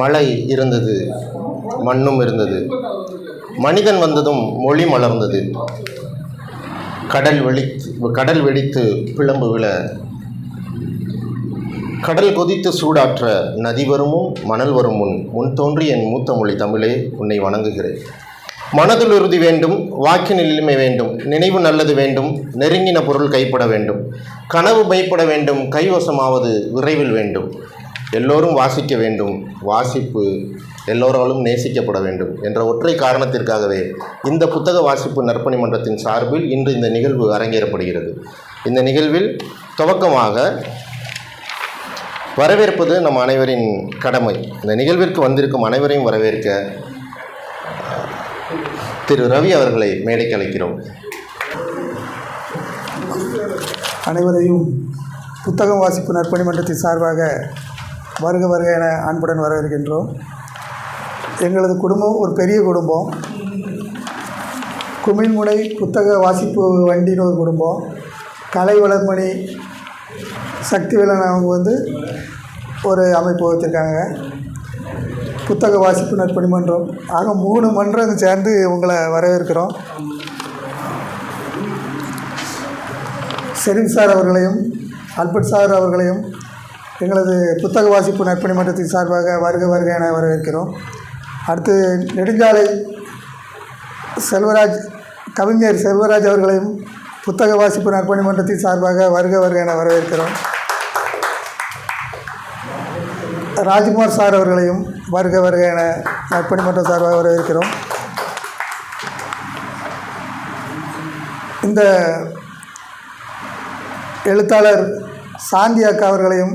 மழை இருந்தது மண்ணும் இருந்தது. மனிதன் வந்ததும் மொழி மலர்ந்தது. கடல் வெடித்து கடல் வெடித்து பிளம்பு விழ. கடல் கொதித்து சூடாற்ற நதி வருமும் மணல் வரும் முன் முன் தோன்றி என் மூத்த மொழி தமிழே உன்னை வணங்குகிறேன். மனதில் உறுதி வேண்டும் வாக்கினில் எளிமை வேண்டும் நினைவு நல்லது வேண்டும் நெருங்கின பொருள் கைப்பட வேண்டும். கனவு மெய்ப்பட வேண்டும் கைவசமாவது விரைவில் வேண்டும். எல்லோரும் வாசிக்க வேண்டும். வாசிப்பு எல்லோராலும் நேசிக்கப்பட வேண்டும் என்ற ஒற்றை காரணத்திற்காகவே இந்த புத்தக வாசிப்பு நற்பணி மன்றத்தின் சார்பில் இன்று இந்த நிகழ்வு அரங்கேறப்படுகிறது. இந்த நிகழ்வில் துவக்கமாக வரவேற்பது நம் அனைவரின் கடமை. இந்த நிகழ்விற்கு வந்திருக்கும் அனைவரையும் வரவேற்க திரு ரவி அவர்களை மேடைக்கு அழைக்கிறோம். அனைவரையும் புத்தகம் வாசிப்பு நற்பணி மன்றத்தின் சார்பாக வருக வருக என அன்புடன் வரவேற்கின்றோம். எங்களது குடும்பம் ஒரு பெரிய குடும்பம். குமிழ்முனை புத்தக வாசிப்பு வண்டின்னு ஒரு குடும்பம். கலை வளர்மணி சக்திவேலன் அவங்க வந்து ஒரு அமைப்பு வச்சுருக்காங்க. புத்தக வாசிப்பு நற்பணி மன்றம். ஆக மூணு மன்றம் சேர்ந்து உங்களை வரவேற்கிறோம். செரின் சார் அவர்களையும் அல்பர்ட் சார் அவர்களையும் எங்களது புத்தக வாசிப்பு நற்பணி மன்றத்தின் சார்பாக வருக வருக என வரவேற்கிறோம். அடுத்து நெடுஞ்சாலை செல்வராஜ் கவிஞர் செல்வராஜ் அவர்களையும் புத்தக வாசிப்பு நற்பணி மன்றத்தின் சார்பாக வருக வருக என வரவேற்கிறோம். ராஜ்குமார் சார் அவர்களையும் வருக வருக என நற்பணி மன்றம் சார்பாக வரவேற்கிறோம். இந்த எழுத்தாளர் சாந்தி அக்கா அவர்களையும்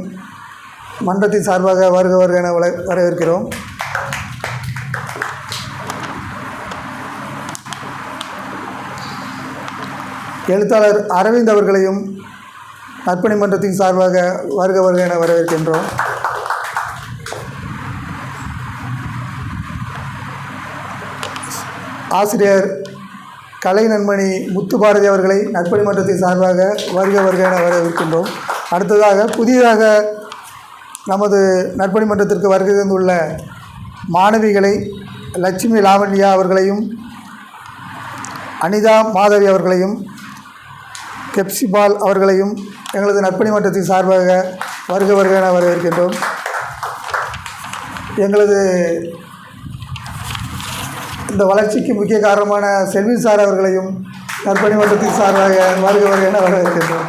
மன்றத்தின் சார்பாக வருக வருக என வரவேற்கிறோம். எழுத்தாளர் அரவிந்த் அவர்களையும் நற்பணி மன்றத்தின் சார்பாக வருக வருக என வரவேற்கின்றோம். ஆசிரியர் கலை நண்பணி முத்து பாரதி அவர்களை நற்பணி மன்றத்தின் சார்பாக வருக வருக என வரவேற்கின்றோம். அடுத்ததாக புதிதாக நமது நற்பணி மன்றத்திற்கு வருகை தந்துள்ள மாணவிகளை லட்சுமி லாவண்யா அவர்களையும் அனிதா மாதவி அவர்களையும் கெப்சிபால் அவர்களையும் எங்களது நற்பணி மன்றத்தின் சார்பாக வருக வருக என வரவேற்கின்றோம். எங்களது இந்த வளர்ச்சிக்கு முக்கிய காரணமான செல்வி சார் அவர்களையும் நற்பணி மன்றத்தின் சார்பாக வருக வருக என வரவேற்கின்றோம்.